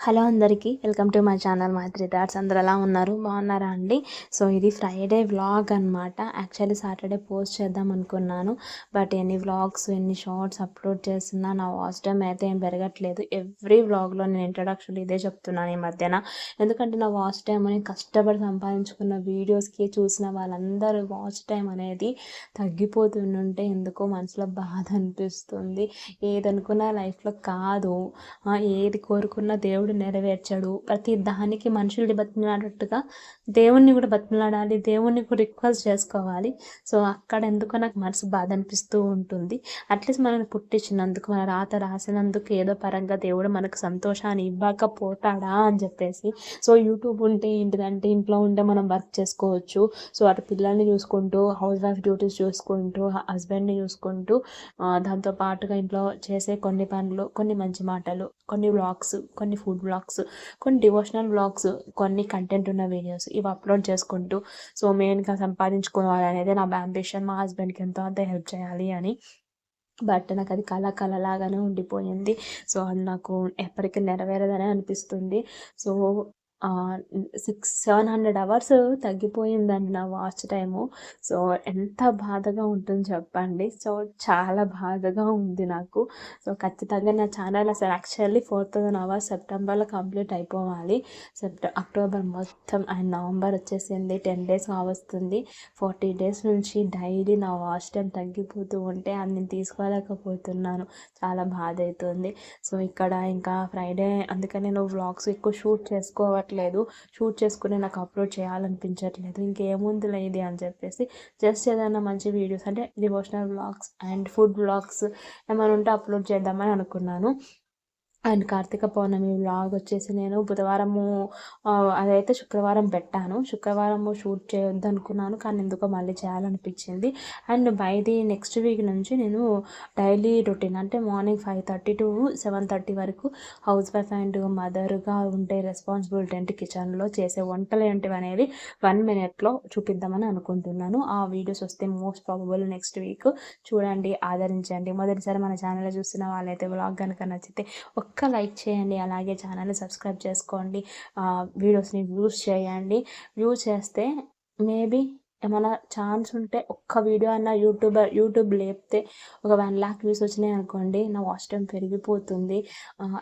Hello అందరికీ welcome to my channel Maitri thoughts. అందరు ఎలా ఉన్నారు? బాగున్నారా అండి? సో ఇది ఫ్రైడే వ్లాగ్ అనమాట యాక్చువల్లీ సాటర్డే పోస్ట్ చేద్దాం అనుకున్నాను. బట్ ఎన్ని వ్లాగ్స్ ఎన్ని షార్ట్స్ అప్లోడ్ చేస్తున్నా నా వాచ్ టైం అయితే ఏం పెరగట్లేదు. ఎవ్రీ వ్లాగ్లో నేను ఇంట్రడక్షన్ ఇదే చెప్తున్నాను ఈ మధ్యన. ఎందుకంటే నా వాచ్ టైం అనేది కష్టపడి సంపాదించుకున్న వీడియోస్కి చూసిన వాళ్ళందరూ వాచ్ టైం అనేది తగ్గిపోతుంటే ఎందుకో మనసులో బాధ అనిపిస్తుంది. ఏదనుకున్నా లైఫ్లో కాదు. ఏది కోరుకున్న దేవుడు నెరవేర్చాడు. ప్రతి దానికి మనుషుల్ని బతిమలాడేట్టుగా దేవుణ్ణి కూడా బతిమలాడాలి దేవుణ్ణి కూడా రిక్వెస్ట్ చేసుకోవాలి. సో అక్కడ ఎందుకో నాకు మనసు బాధ అనిపిస్తూ ఉంటుంది. అట్లీస్ట్ మనల్ని పుట్టించినందుకు మన రాత రాసినందుకు ఏదో పరంగా దేవుడు మనకు సంతోషాన్ని ఇవ్వకపోతాడా అని చెప్పేసి. సో యూట్యూబ్ ఉంటే ఏంటిదంటే ఇంట్లో ఉంటే మనం వర్క్ చేసుకోవచ్చు. సో అటు పిల్లల్ని చూసుకుంటూ హౌస్ వైఫ్ డ్యూటీస్ చూసుకుంటూ హస్బెండ్ని చూసుకుంటూ దాంతో పాటుగా ఇంట్లో చేసే కొన్ని పనులు కొన్ని మంచి మాటలు కొన్ని వ్లాగ్స్ కొన్ని ఫుడ్ బ్లాగ్స్ కొన్ని డివోషనల్ బ్లాగ్స్ కొన్ని కంటెంట్ ఉన్న వీడియోస్ ఇవి అప్లోడ్ చేసుకుంటూ సో మెయిన్గా సంపాదించుకోవాలి అనేది నా అంబిషన్ మా హస్బెండ్కి ఎంతో అంత హెల్ప్ చేయాలి అని. బట్ నాకు అది కళ కళలాగానే ఉండిపోయింది. సో అది నాకు ఎప్పటికీ నెరవేరదని అనిపిస్తుంది. So six seven hundred hours తగ్గిపోయిందండి నా వాచ్ టైము సో ఎంత బాధగా ఉంటుంది చెప్పండి. సో చాలా బాధగా ఉంది నాకు. సో ఖచ్చితంగా నా ఛానల్ అసలు యాక్చువల్లీ ఫోర్ థౌజండ్ అవర్స్ సెప్టెంబర్లో కంప్లీట్ అయిపోవాలి. సెప్టె అక్టోబర్ మొత్తం అండ్ నవంబర్ వచ్చేసింది. టెన్ డేస్ కావస్తుంది ఫార్టీ డేస్ నుంచి డైలీ నా వాచ్ టైం తగ్గిపోతూ ఉంటే అది నేను తీసుకోలేకపోతున్నాను. చాలా బాధ అవుతుంది. సో ఇక్కడ ఇంకా ఫ్రైడే అందుకని నేను వ్లాగ్స్ ఎక్కువ షూట్ చేసుకోవట్లేదు. రావట్లేదు షూట్ చేసుకుని నాకు అప్లోడ్ చేయాలనిపించట్లేదు. ఇంకేముంది లేదు అని చెప్పేసి జస్ట్ ఏదైనా మంచి వీడియోస్ అంటే devotional blogs and food blogs ఏమైనా ఉంటే అప్లోడ్ చేద్దామని అనుకున్నాను. అండ్ కార్తీక పౌర్ణమి వ్లాగ్ వచ్చేసి నేను బుధవారము అదైతే శుక్రవారం పెట్టాను. శుక్రవారము షూట్ చేయొద్దు అనుకున్నాను కానీ ఎందుకో మళ్ళీ చేయాలనిపించింది. And by the next week నుంచి నేను డైలీ రొటీన్ అంటే morning five thirty to seven thirty వరకు హౌస్ వైఫ్ అండ్ మదర్గా ఉండే రెస్పాన్సిబిలిటీ అంటే కిచెన్లో చేసే వంటలు ఏంటివి అనేవి వన్ మినిట్లో చూపిద్దామని అనుకుంటున్నాను. ఆ వీడియోస్ వస్తే మోస్ట్ ప్రాబబుల్ నెక్స్ట్ వీక్ చూడండి ఆదరించండి. మొదటిసారి మన ఛానల్ చూస్తున్న వాళ్ళైతే వ్లాగ్ కనుక నచ్చితే ఒక్క లైక్ చేయండి అలాగే ఛానల్ని సబ్స్క్రైబ్ చేసుకోండి వీడియోస్ని వ్యూస్ చేయండి. వ్యూ చేస్తే మేబీ ఏమైనా ఛాన్స్ ఉంటే ఒక్క వీడియో అన్న యూట్యూబ్ యూట్యూబ్ లేపితే ఒక వన్ ల్యాక్ వ్యూస్ వచ్చినాయి అనుకోండి నా వాచ్ టైం పెరిగిపోతుంది.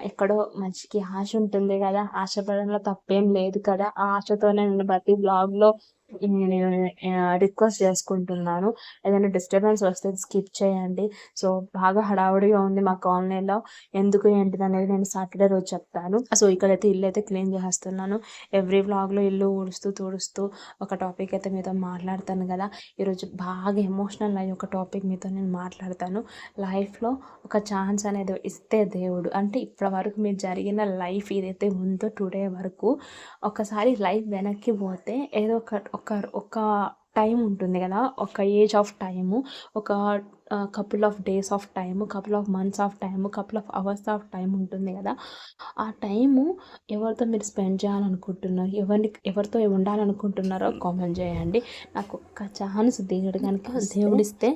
ఎక్కడో మంచికి ఆశ ఉంటుంది కదా ఆశపడంలో తప్పేం లేదు కదా. ఆ ఆశతోనే నేను ప్రతి బ్లాగ్లో నేను రిక్వెస్ట్ చేసుకుంటున్నాను. ఏదైనా డిస్టర్బెన్స్ వస్తే స్కిప్ చేయండి. సో బాగా హడావుడిగా ఉంది మా కాలనీలో. ఎందుకు ఏంటిది అనేది నేను సాటర్డే రోజు చెప్తాను. సో ఇక్కడైతే ఇల్లు అయితే క్లీన్ చేస్తున్నాను ఎవ్రీ వ్లాగ్లో ఇల్లు ఊడుస్తూ తుడుస్తూ ఒక టాపిక్ అయితే మీతో మాట్లాడతాను కదా. ఈరోజు బాగా ఎమోషనల్ అయ్యి ఒక టాపిక్ మీతో నేను మాట్లాడతాను. లైఫ్లో ఒక ఛాన్స్ అనేది ఇస్తే దేవుడు. అంటే ఇప్పటి వరకు మీరు జరిగిన లైఫ్ ఏదైతే ఉందో టుడే వరకు ఒకసారి లైఫ్ వెనక్కి పోతే ఏదో ఒక ఒక ఒక టైం ఉంటుంది కదా ఒక ఏజ్ ఆఫ్ టైము ఒక couple of days of time couple of months of time couple of hours of time ఉంటుంది కదా. ఆ టైము ఎవరితో మీరు స్పెండ్ చేయాలనుకుంటున్నారు? ఎవరిని ఎవరితో ఉండాలనుకుంటున్నారో కామెంట్ చేయండి. నాకు ఒక్క ఛాన్స్ దేవుడు కనుక దేవుడిస్తే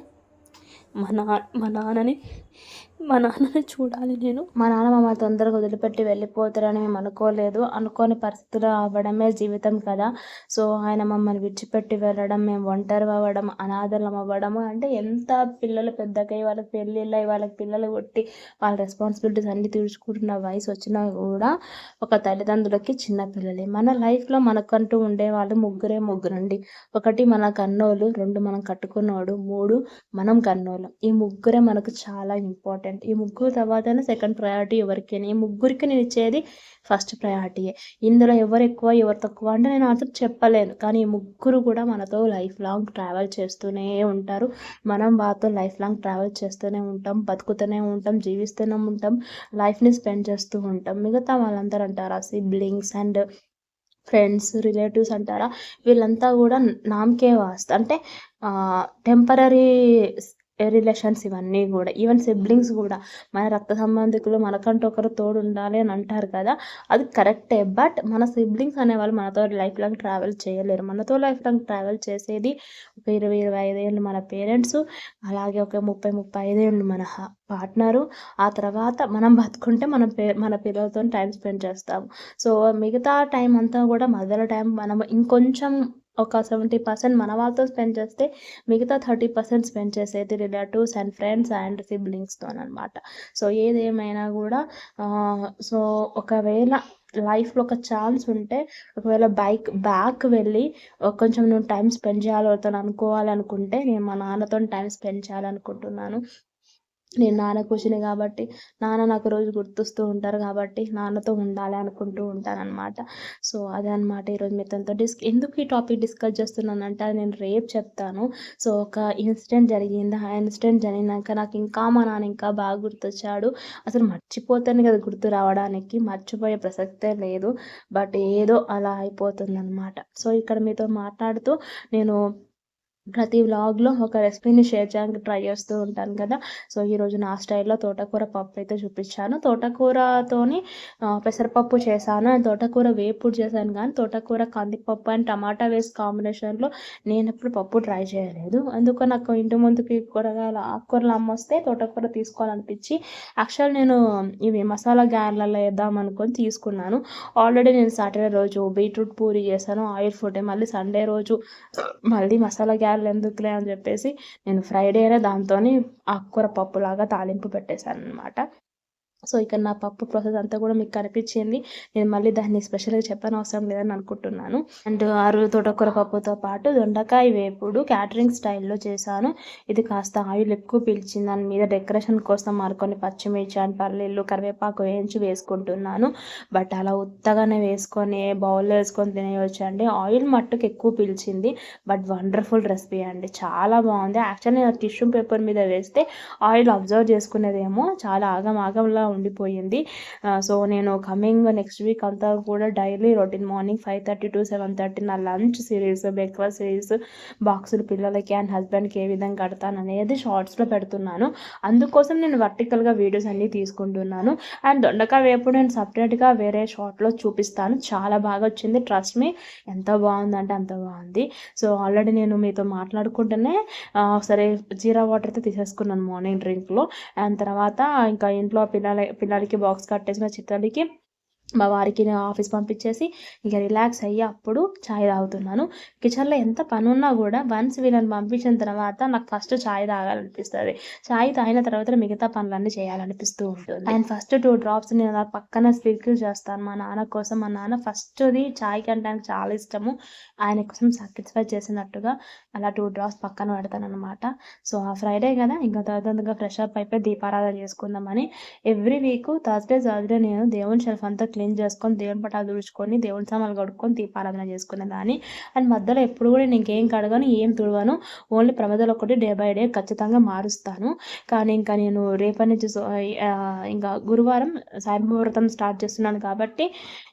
మా నా మా నాన్నని మా నాన్నని చూడాలి నేను. మా నాన్న మమ్మల్ని తొందరగా వదిలిపెట్టి వెళ్ళిపోతారని మేము అనుకోలేదు. అనుకోని పరిస్థితులు అవ్వడమే జీవితం కదా. సో ఆయన మమ్మల్ని విడిచిపెట్టి వెళ్ళడం మేము ఒంటరి అవ్వడం అనాథలం అవ్వడం అంటే ఎంత పిల్లలు పెద్దగా వాళ్ళకి పెళ్ళిళ్ళ వాళ్ళకి పిల్లలు కొట్టి వాళ్ళ రెస్పాన్సిబిలిటీస్ అన్ని తీర్చుకుంటున్న వయసు వచ్చినా కూడా ఒక తల్లిదండ్రులకి చిన్న పిల్లలే. మన లైఫ్లో మనకంటూ ఉండే వాళ్ళు ముగ్గురే ముగ్గురండి. ఒకటి మన కన్నోళ్ళు రెండు మనం కట్టుకున్నోడు మూడు మనం కన్నోళ్ళం. ఈ ముగ్గురే మనకు చాలా ఇంపార్టెంట్ ఇంపార్టెంట్ ఈ ముగ్గురు తర్వాతనే సెకండ్ ప్రయారిటీ ఎవరికి ఈ ముగ్గురికి నేను ఇచ్చేది ఫస్ట్ ప్రయారిటీయే ఇందులో ఎవరు ఎక్కువ ఎవరు తక్కువ అంటే నేను అతను చెప్పలేను. కానీ ఈ ముగ్గురు కూడా మనతో లైఫ్ లాంగ్ ట్రావెల్ చేస్తూనే ఉంటారు. మనం వాళ్ళతో లైఫ్ లాంగ్ ట్రావెల్ చేస్తూనే ఉంటాం బతుకుతూనే ఉంటాం జీవిస్తూనే ఉంటాం లైఫ్ని స్పెండ్ చేస్తూ ఉంటాం. మిగతా వాళ్ళందరూ అంటారా సిబ్లింగ్స్ అండ్ ఫ్రెండ్స్ రిలేటివ్స్ అంటారా? వీళ్ళంతా కూడా నామకే వాస్త. అంటే టెంపరీ రిలేషన్స్ ఇవన్నీ కూడా ఈవెన్ సిబ్లింగ్స్ కూడా. మన రక్త సంబంధికులు మనకంటూ ఒకరు తోడు ఉండాలి అని అంటారు కదా అది కరెక్టే. బట్ మన సిబ్లింగ్స్ అనేవాళ్ళు మనతో లైఫ్ లాంగ్ ట్రావెల్ చేయలేరు. మనతో లైఫ్ లాంగ్ ట్రావెల్ చేసేది ఒక ఇరవై ఇరవై ఐదేళ్ళు మన పేరెంట్స్ అలాగే ఒక ముప్పై ముప్పై ఐదేళ్ళు మన పార్ట్నరు ఆ తర్వాత మనం బతుకుంటే మన పే మన పిల్లలతో టైం స్పెండ్ చేస్తాము. సో మిగతా టైం అంతా కూడా మధ్యలో టైం మనం ఇంకొంచెం ఒక సెవెంటీ పర్సెంట్ మన వాళ్ళతో స్పెండ్ చేస్తే మిగతా థర్టీ పర్సెంట్ స్పెండ్ చేసేది రిలేటివ్స్ అండ్ ఫ్రెండ్స్ అండ్ సిబ్లింగ్స్తో అనమాట సో ఏదేమైనా కూడా సో ఒకవేళ లైఫ్లో ఒక ఛాన్స్ ఉంటే ఒకవేళ బైక్ బ్యాక్ వెళ్ళి కొంచెం నువ్వు టైం స్పెండ్ చేయాలి అనుకోవాలనుకుంటే నేను మా నాన్నతో టైం స్పెండ్ చేయాలనుకుంటున్నాను. నేను నాన్న కూర్చుని కాబట్టి నాన్న నాకు రోజు గుర్తొస్తూ ఉంటారు కాబట్టి నాన్నతో ఉండాలి అనుకుంటూ ఉంటానన్నమాట. సో అదే అనమాట ఈరోజు మీతో డిస్క్ ఎందుకు ఈ టాపిక్ డిస్కస్ చేస్తున్నానంటే అది నేను రేపు చెప్తాను. సో ఒక ఇన్సిడెంట్ జరిగింది? ఆ ఇన్సిడెంట్ జరిగినాక నాకు ఇంకా మా నాన్న ఇంకా బాగా గుర్తొచ్చాడు. అసలు మర్చిపోతాను కదా గుర్తు రావడానికి మర్చిపోయే ప్రసక్తే లేదు. బట్ ఏదో అలా అయిపోతుంది అనమాట సో ఇక్కడ మీతో మాట్లాడుతూ నేను ప్రతి వ్లాగ్లో ఒక రెసిపీని షేర్ చేయడానికి ట్రై చేస్తూ ఉంటాను కదా. సో ఈరోజు నా స్టైల్లో తోటకూర పప్పు అయితే చూపించాను. తోటకూరతోని పెసరపప్పు చేశాను తోటకూర వేపుడు చేశాను కానీ తోటకూర కందిపప్పు అండ్ టమాటా వేసి కాంబినేషన్లో నేను ఎప్పుడు పప్పు ట్రై చేయలేదు. అందుకు నాకు ఇంటి ముందుకి కూరగాయలు ఆకుకూరలు అమ్మొస్తే తోటకూర తీసుకోవాలనిపించి యాక్చువల్ నేను ఇవి మసాలా గ్యార్లలో వేద్దాం అనుకొని తీసుకున్నాను. ఆల్రెడీ నేను సాటర్డే రోజు బీట్రూట్ పూరి చేశాను. ఆయిల్ ఫుడ్ మళ్ళీ సండే రోజు మళ్ళీ మసాలా గ్యార్ చాలు ఎందుకులే అని చెప్పేసి నేను ఫ్రైడేనే దాంతో ఆకుకూర పప్పులాగా తాలింపు పెట్టేశాను అనమాట సో ఇక్కడ నా పప్పు ప్రాసెస్ అంతా కూడా మీకు కనిపించింది. నేను మళ్ళీ దాన్ని స్పెషల్గా చెప్పని అవసరం లేదని అనుకుంటున్నాను. అండ్ ఆరు తోటకూర పప్పుతో పాటు దొండకాయ వేపుడు క్యాటరింగ్ స్టైల్లో చేశాను. ఇది కాస్త ఆయిల్ ఎక్కువ పీల్చింది. దాని మీద డెకరేషన్ కోసం మరికొన్ని పచ్చిమిర్చి అండ్ పల్లీలు కరివేపాకు వేయించి వేసుకుంటున్నాను. బట్ అలా ఉత్తగానే వేసుకొని బౌల్లో వేసుకొని తినేయచ్చు అండి ఆయిల్ మట్టుకు ఎక్కువ పీల్చింది. బట్ వండర్ఫుల్ రెసిపీ అండి. చాలా బాగుంది. యాక్చువల్లీ నేను టిష్యూ పేపర్ మీద వేస్తే ఆయిల్ అబ్జర్వ్ చేసుకునేదేమో చాలా ఆగం ఆగంలా ఉండిపోయింది. సో నేను కమింగ్ నెక్స్ట్ వీక్ అంతా కూడా daily routine morning five thirty to seven thirty నా లంచ్ సిరీస్ బ్రేక్ఫాస్ట్ సిరీస్ బాక్సులు పిల్లలకి అండ్ హస్బెండ్కి ఏ విధంగా కడతాను అనేది షార్ట్స్లో పెడుతున్నాను. అందుకోసం నేను వర్టికల్గా వీడియోస్ అన్నీ తీసుకుంటున్నాను. అండ్ దొండకాయ వేపుడు నేను సపరేట్గా వేరే షార్ట్లో చూపిస్తాను. చాలా బాగా వచ్చింది. ట్రస్ట్ మీ ఎంత బాగుందంటే అంత బాగుంది. సో ఆల్రెడీ నేను మీతో మాట్లాడుకుంటేనే సరే జీరా వాటర్ అయితే తీసేసుకున్నాను మార్నింగ్ డ్రింక్లో అండ్ తర్వాత ఇంకా ఇంట్లో పిల్లలు पिना के बॉक्स कटे अटैच में మా వారికి నేను ఆఫీస్ పంపించేసి ఇక రిలాక్స్ అయ్యి అప్పుడు ఛాయ్ తాగుతున్నాను. కిచెన్లో ఎంత పని ఉన్నా కూడా వన్స్ వీళ్ళని పంపించిన తర్వాత నాకు ఫస్ట్ ఛాయ్ తాగాలనిపిస్తుంది. ఛాయ్ తాగిన తర్వాత మిగతా పనులన్నీ చేయాలనిపిస్తూ ఉంటుంది. అండ్ ఫస్ట్ టూ డ్రాప్స్ నేను అలా పక్కన స్పిరికిల్ చేస్తాను. మా నాన్న కోసం మా నాన్న ఫస్ట్ది ఛాయ్ కంటే చాలా ఇష్టము. ఆయన కోసం సాటిస్ఫై చేసినట్టుగా అలా టూ డ్రాప్స్ పక్కన పెడతాను అనమాట సో ఆ ఫ్రైడే కదా ఇంకా తర్వాత ఫ్రెష్ అప్ అయిపోయి దీపారాధన చేసుకుందామని. ఎవ్రీ వీక్ థర్స్డే థర్స్డే నేను దేవుని షెల్ఫ్ అంతా క్లీన్ చేసుకొని దేవుని పటాలు తుడుచుకొని దేవుని సామాన్లు కడుక్కొని దీపారాధన చేసుకునే దాన్ని. అండ్ మధ్యలో ఎప్పుడు కూడా నేను ఇంకేం కడగాను ఏం తుడవను ఓన్లీ ప్రమదలు ఒకటి డే బై డే ఖచ్చితంగా మారుస్తాను. కానీ ఇంకా నేను రేపటి నుంచి ఇంకా గురువారం సాయిబాబా వ్రతం స్టార్ట్ చేస్తున్నాను కాబట్టి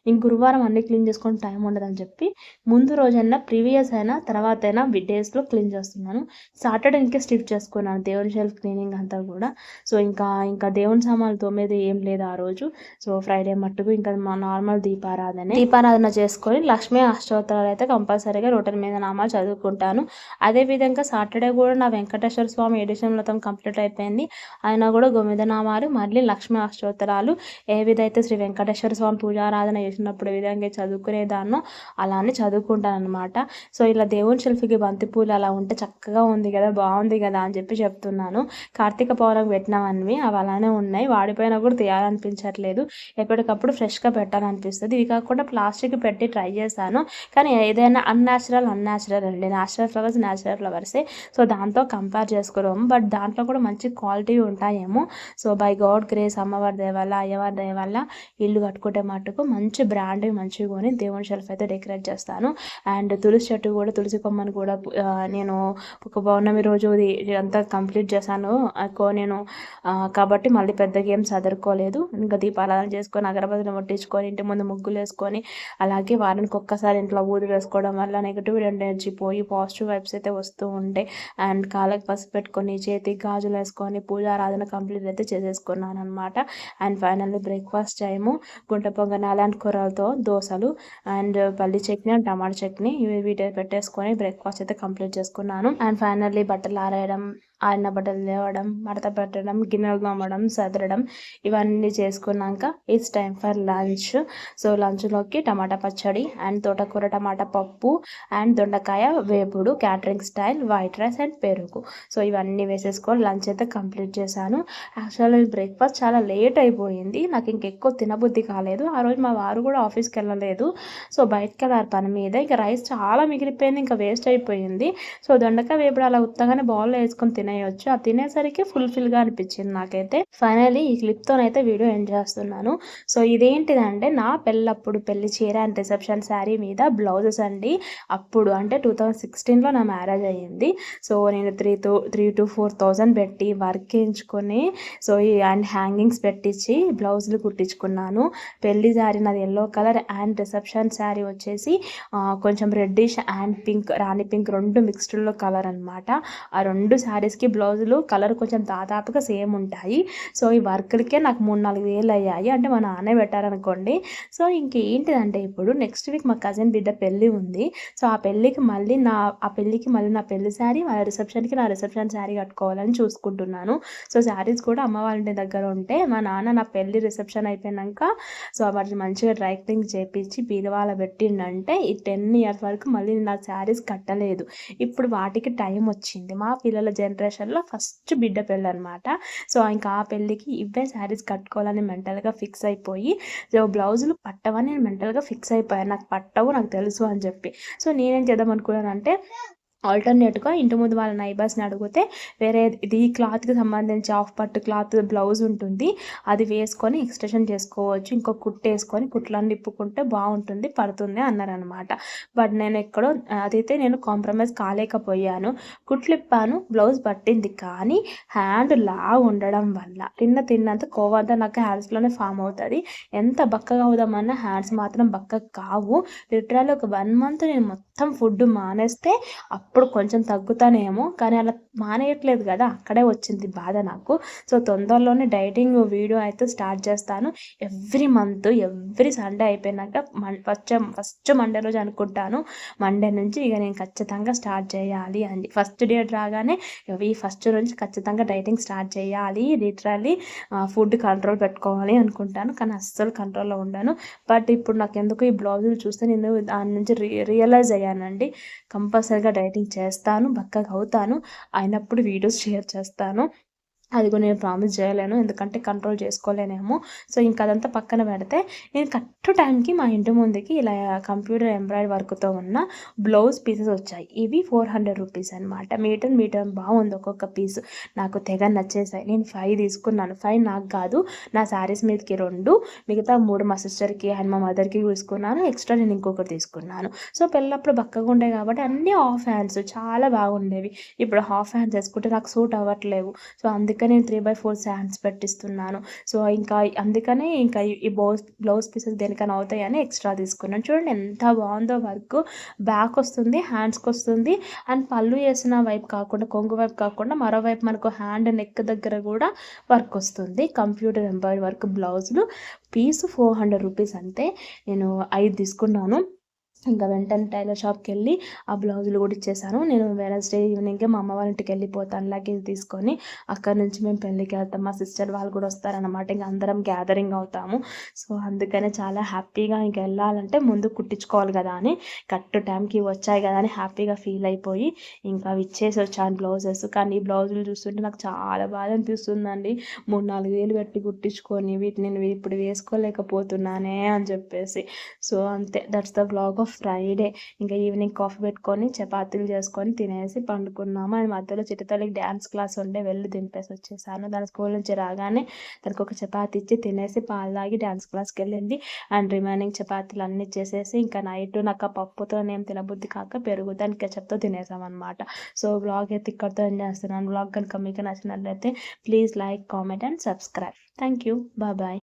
ఇంక గురువారం అన్ని క్లీన్ చేసుకొని టైం ఉండదని చెప్పి ముందు రోజైనా ప్రీవియస్ అయినా తర్వాత అయినా డేస్లో క్లీన్ చేస్తున్నాను. సాటర్డే ఇంకే స్టిఫ్ చేసుకున్నాను దేవుని షెల్ఫ్ క్లీనింగ్ అంతా కూడా. సో ఇంకా ఇంకా దేవుని సామాన్లు తోమేది ఏం లేదు ఆ రోజు. సో ఫ్రైడే మట్టుకు ఇంకా మా నార్మల్ దీపారాధన. దీపారాధన చేసుకొని లక్ష్మీ అష్టోత్తరాలు అయితే కంపల్సరీగా రొటన్ మీద నామాలు చదువుకుంటాను. అదేవిధంగా సాటర్డే కూడా నా వెంకటేశ్వర స్వామి ఎడిషన్ మొత్తం కంప్లీట్ అయిపోయింది. ఆయన కూడా గోవింద నామాలు మళ్ళీ లక్ష్మీ అష్టోత్తరాలు ఏ విధైతే శ్రీ వెంకటేశ్వర స్వామి పూజారాధన చేసినప్పుడు విధంగా చదువుకునేదాన్నో అలానే చదువుకుంటాను అనమాట సో ఇలా దేవుని శిల్పికి బంతిపూలు అలా ఉంటే చక్కగా ఉంది కదా బాగుంది కదా అని చెప్పి చెప్తున్నాను. కార్తీక పౌర్ణమి పెట్టినవన్నీ అవి అలానే ఉన్నాయి. వాడిపోయినా కూడా తీయాలనిపించట్లేదు. ఎప్పటికప్పుడు ఫ్రెష్ ఫ్రెష్గా పెట్టాలనిపిస్తుంది. ఇవి కాకుండా ప్లాస్టిక్ పెట్టి ట్రై చేశాను. కానీ ఏదైనా అన్యాచురల్ అన్యాచురల్ అండి. న్యాచురల్ ఫ్లవర్స్ న్యాచురల్ ఫ్లవర్సే. సో దాంతో కంపేర్ చేసుకోవడం బట్ దాంట్లో కూడా మంచి క్వాలిటీ ఉంటాయేమో. సో బై గాడ్ గ్రేస్ అమ్మవారి దేవాల అయ్యవారి దేవాల ఇల్లు కట్టుకుంటే మటుకు మంచి బ్రాండ్ మంచిగా కొని దేవుని షెల్ఫ్ అయితే డెకరేట్ చేస్తాను. అండ్ తులసి చెట్టు కూడా తులసి కొమ్మని కూడా నేను ఒక పౌర్ణమి రోజు అంతా కంప్లీట్ చేశాను. నేను కాబట్టి మళ్ళీ పెద్ద గేమ్స్ చదువుకోలేదు ఇంకా దీపారాధన చేసుకొని అగరబత్తులు పెట్టించుకొని ఇంటి ముందు ముగ్గులు వేసుకొని అలాగే వారానికి ఒక్కసారి ఇంట్లో ఊరు వేసుకోవడం వల్ల నెగిటివ్ ఎనర్జీ పోయి పాజిటివ్ వైబ్స్ అయితే వస్తూ ఉంటాయి అండ్ కాళ్ళకి పసుపు పెట్టుకొని చేతికి గాజులు వేసుకొని పూజ ఆరాధన కంప్లీట్ అయితే చేసేసుకున్నాను అనమాట అండ్ ఫైనల్లీ బ్రేక్ఫాస్ట్ టైము గుంట పొంగన అలాంటి కూరలతో దోశలు అండ్ పల్లి చట్నీ అండ్ టమాటా చట్నీ ఇవి వీటి పెట్టేసుకొని బ్రేక్ఫాస్ట్ అయితే కంప్లీట్ చేసుకున్నాను. అండ్ ఫైనల్లీ బట్టలు ఆరేయడం ఆడిన బట్టలు లేవడం మడత పెట్టడం గిన్నెలు తోమడం సదరడం ఇవన్నీ చేసుకున్నాక it's time for lunch so లంచ్లోకి టమాటా పచ్చడి అండ్ తోటకూర టమాటా పప్పు అండ్ దొండకాయ వేపుడు catering style white rice and పెరుగు. సో ఇవన్నీ వేసేసుకొని లంచ్ అయితే కంప్లీట్ చేశాను. యాక్చువల్లీ బ్రేక్ఫాస్ట్ చాలా లేట్ అయిపోయింది. నాకు ఇంకెక్కువ తినబుద్ధి కాలేదు. ఆ రోజు మా వారు కూడా ఆఫీస్కి వెళ్ళలేదు. సో బయటకు వెళ్ళారు పని మీద. ఇంకా రైస్ చాలా మిగిలిపోయింది. ఇంకా వేస్ట్ అయిపోయింది. సో దొండకాయ వేపుడు అలా ఉత్తగానే బౌల్లో వేసుకొని తినే తినేయొచ్చు. ఆ తినేసరికి ఫుల్ఫిల్గా అనిపించింది నాకైతే. ఫైనలీ ఈ క్లిప్తోనైతే వీడియో ఎండ్ చేస్తున్నాను. సో ఇదేంటిదంటే నా పెళ్ళప్పుడు పెళ్ళి చీర అండ్ రిసెప్షన్ శారీ మీద బ్లౌజెస్ అండి. అప్పుడు అంటే టూ థౌజండ్ సిక్స్టీన్లో నా మ్యారేజ్ అయ్యింది. సో నేను three to three to four thousand పెట్టి వర్క్ చేయించుకొని సో ఈ అండ్ హ్యాంగింగ్స్ పెట్టించి బ్లౌజులు కుట్టించుకున్నాను. పెళ్ళి శారీ నాది yellow colour and reception sari వచ్చేసి కొంచెం reddish and pink Rani pink రెండు మిక్స్డ్లో కలర్ అనమాట ఆ రెండు శారీస్కి బ్లౌజులు కలర్ కొంచెం దాదాపుగా సేమ్ ఉంటాయి. సో ఈ వర్క్లకే నాకు మూడు నాలుగు వేలు అయ్యాయి. అంటే మా నాన్నే పెట్టారనుకోండి. సో ఇంకేంటిదంటే ఇప్పుడు నెక్స్ట్ వీక్ మా కజిన్ బిడ్డ పెళ్ళి ఉంది. సో ఆ పెళ్ళికి మళ్ళీ నా ఆ పెళ్ళికి మళ్ళీ నా పెళ్ళి శారీ వాళ్ళ రిసెప్షన్కి నా రిసెప్షన్ శారీ కట్టుకోవాలని చూసుకుంటున్నాను. సో శారీస్ కూడా అమ్మ వాళ్ళ దగ్గర ఉంటే మా నాన్న నా పెళ్ళి రిసెప్షన్ అయిపోయినాక సో వాటిని మంచిగా డ్రై క్లింగ్ చేపించి బీరువాల పెట్టిండంటే ఈ టెన్ ఇయర్స్ వరకు మళ్ళీ నా శారీస్ కట్టలేదు. ఇప్పుడు వాటికి టైం వచ్చింది. మా పిల్లల జనరేషన్ జనరేషన్లో ఫస్ట్ బిడ్డ పెళ్ళి అనమాట సో ఇంకా ఆ పెళ్ళికి ఇవే శారీస్ కట్టుకోవాలని మెంటల్గా ఫిక్స్ అయిపోయి సో బ్లౌజులు పట్టవని నేను మెంటల్గా ఫిక్స్ అయిపోయాను. నాకు పట్టవు నాకు తెలుసు అని చెప్పి. సో నేనేం చేద్దాం అనుకున్నానంటే ఆల్టర్నేట్గా ఇంటి ముందు వాళ్ళ నైబర్స్ని అడిగితే వేరే ఇది క్లాత్కి సంబంధించి ఆఫ్ పట్టు క్లాత్ బ్లౌజ్ ఉంటుంది అది వేసుకొని ఎక్స్టెన్షన్ చేసుకోవచ్చు ఇంకో కుట్టు వేసుకొని కుట్లను నిప్పుకుంటే బాగుంటుంది పడుతుంది అన్నారనమాట బట్ నేను ఎక్కడో అదైతే నేను కాంప్రమైజ్ కాలేకపోయాను. కుట్లిప్పాను బ్లౌజ్ పట్టింది కానీ హ్యాండ్ లా ఉండడం వల్ల తిన్న తిన్నంత కోవంతా నాకు హ్యాండ్స్లోనే ఫామ్ అవుతుంది. ఎంత బక్కగా అవుదామన్నా హ్యాండ్స్ మాత్రం బక్క కావు. లిటరల్ ఒక వన్ మంత్ నేను మొత్తం ఫుడ్ మానేస్తే అప్పుడు కొంచెం తగ్గుతానేమో కానీ అలా మానేయట్లేదు కదా అక్కడే వచ్చింది బాధ నాకు. సో తొందరలోనే డైటింగ్ వీడియో అయితే స్టార్ట్ చేస్తాను. ఎవ్రీ మంత్ ఎవ్రీ సండే అయిపోయినాక ఫస్ట్ ఫస్ట్ మండే రోజు అనుకుంటాను. మండే నుంచి ఇక నేను ఖచ్చితంగా స్టార్ట్ చేయాలి అని. ఫస్ట్ డేట్ రాగానే ఈ ఫస్ట్ నుంచి ఖచ్చితంగా డైటింగ్ స్టార్ట్ చేయాలి లిటరల్లీ ఫుడ్ కంట్రోల్ పెట్టుకోవాలి అనుకుంటాను. కానీ అస్సలు కంట్రోల్లో ఉండాను. బట్ ఇప్పుడు నాకు ఎందుకు ఈ బ్లౌజులు చూస్తే నేను దాని నుంచి రియలైజ్ అయ్యానండి. కంపల్సరీగా డైటింగ్ చేస్తాను బక్కగా అవుతాను. అయినప్పుడు వీడియోస్ షేర్ చేస్తాను. అది కూడా నేను ప్రామిస్ చేయలేను. ఎందుకంటే కంట్రోల్ చేసుకోలేనేమో. సో ఇంకా అదంతా పక్కన పెడితే నేను కరెక్ట్ టైంకి మా ఇంటి ముందుకి ఇలా కంప్యూటర్ ఎంబ్రాయిడరీ వర్క్తో ఉన్న బ్లౌజ్ పీసెస్ వచ్చాయి. ఇవి ఫోర్ హండ్రెడ్ రూపీస్ అనమాట మీటర్ మీటర్ బాగుంది ఒక్కొక్క పీస్. నాకు తెగ నచ్చేసాయి. నేను ఫైవ్ తీసుకున్నాను. ఫైవ్ నాకు కాదు. నా శారీస్ మీదకి రెండు. మిగతా మూడు మా సిస్టర్కి అండ్ మా మదర్కి తీసుకున్నాను. ఎక్స్ట్రా నేను ఇంకొకటి తీసుకున్నాను. సో పిల్లప్పుడు బక్కగా ఉండే కాబట్టి అన్నీ హాఫ్ హ్యాండ్స్. చాలా బాగుండేవి. ఇప్పుడు హాఫ్ హ్యాండ్స్ వేసుకుంటే నాకు సూట్ అవ్వట్లేవు. సో అందుకే అందుకే నేను త్రీ బై ఫోర్ శాండ్స్ పెట్టిస్తున్నాను. సో ఇంకా అందుకనే ఇంకా ఈ బ్లౌజ్ బ్లౌజ్ పీసెస్ దేనికైనా అవుతాయని ఎక్స్ట్రా తీసుకున్నాను. చూడండి ఎంత బాగుందో వర్క్. బ్యాక్ వస్తుంది హ్యాండ్స్కి వస్తుంది. అండ్ పళ్ళు వేసిన వైపు కాకుండా కొంగు వైపు కాకుండా మరోవైపు మనకు హ్యాండ్ నెక్ దగ్గర కూడా వర్క్ వస్తుంది. కంప్యూటర్ ఎంబ్రాయిడరీ వర్క్ బ్లౌజులు పీస్ ఫోర్ హండ్రెడ్ రూపీస్ అంతే. నేను ఐదు తీసుకున్నాను. ఇంకా వెంటనే టైలర్ షాప్కి వెళ్ళి ఆ బ్లౌజులు కూడా ఇచ్చేసాను. నేను వెనస్డే ఈవినింగ్ మా అమ్మ వాళ్ళ ఇంటికి వెళ్ళిపోతాను లగేజ్ తీసుకొని అక్కడ నుంచి మేము పెళ్ళికి వెళ్తాం. మా సిస్టర్ వాళ్ళు కూడా వస్తారనమాట ఇంకా అందరం గ్యాదరింగ్ అవుతాము. సో అందుకనే చాలా హ్యాపీగా ఇంక వెళ్ళాలంటే ముందు కుట్టించుకోవాలి కదా అని కరెక్ట్ టైంకి వచ్చాయి కదా అని హ్యాపీగా ఫీల్ అయిపోయి ఇంకా ఇచ్చేసి వచ్చాను బ్లౌజెస్. కానీ ఈ బ్లౌజులు చూస్తుంటే నాకు చాలా బాధ అనిపిస్తుందండి. మూడు నాలుగు వేలు పెట్టి కుట్టించుకొని వీటిని నేను ఇప్పుడు వేసుకోలేకపోతున్నానే అని చెప్పేసి. సో అంతే. That's the blog of Friday ఇంకా ఈవినింగ్ కాఫీ పెట్టుకొని చపాతీలు చేసుకొని తినేసి పండుకున్నాము. అండ్ మధ్యలో చిట్టతల్లికి డ్యాన్స్ క్లాస్ ఉండే వెళ్ళి దింపేసి వచ్చేసాను. దాని స్కూల్ నుంచి రాగానే దానికి ఒక చపాతీ ఇచ్చి తినేసి పాలు తాగి డ్యాన్స్ క్లాస్కి వెళ్ళింది. అండ్ రిమైనింగ్ చపాతీలు అన్నీ చేసేసి ఇంకా నైట్ నాకు ఆ పప్పుతో నేను తినబుద్ధి కాక పెరుగు దాని కెచప్తో తినేసామన్నమాట. సో బ్లాగ్ అయితే ఇక్కడితో ఏం చేస్తున్నాను. బ్లాగ్ కనుక మీకు నచ్చినట్లయితే please like comment and subscribe thank you bye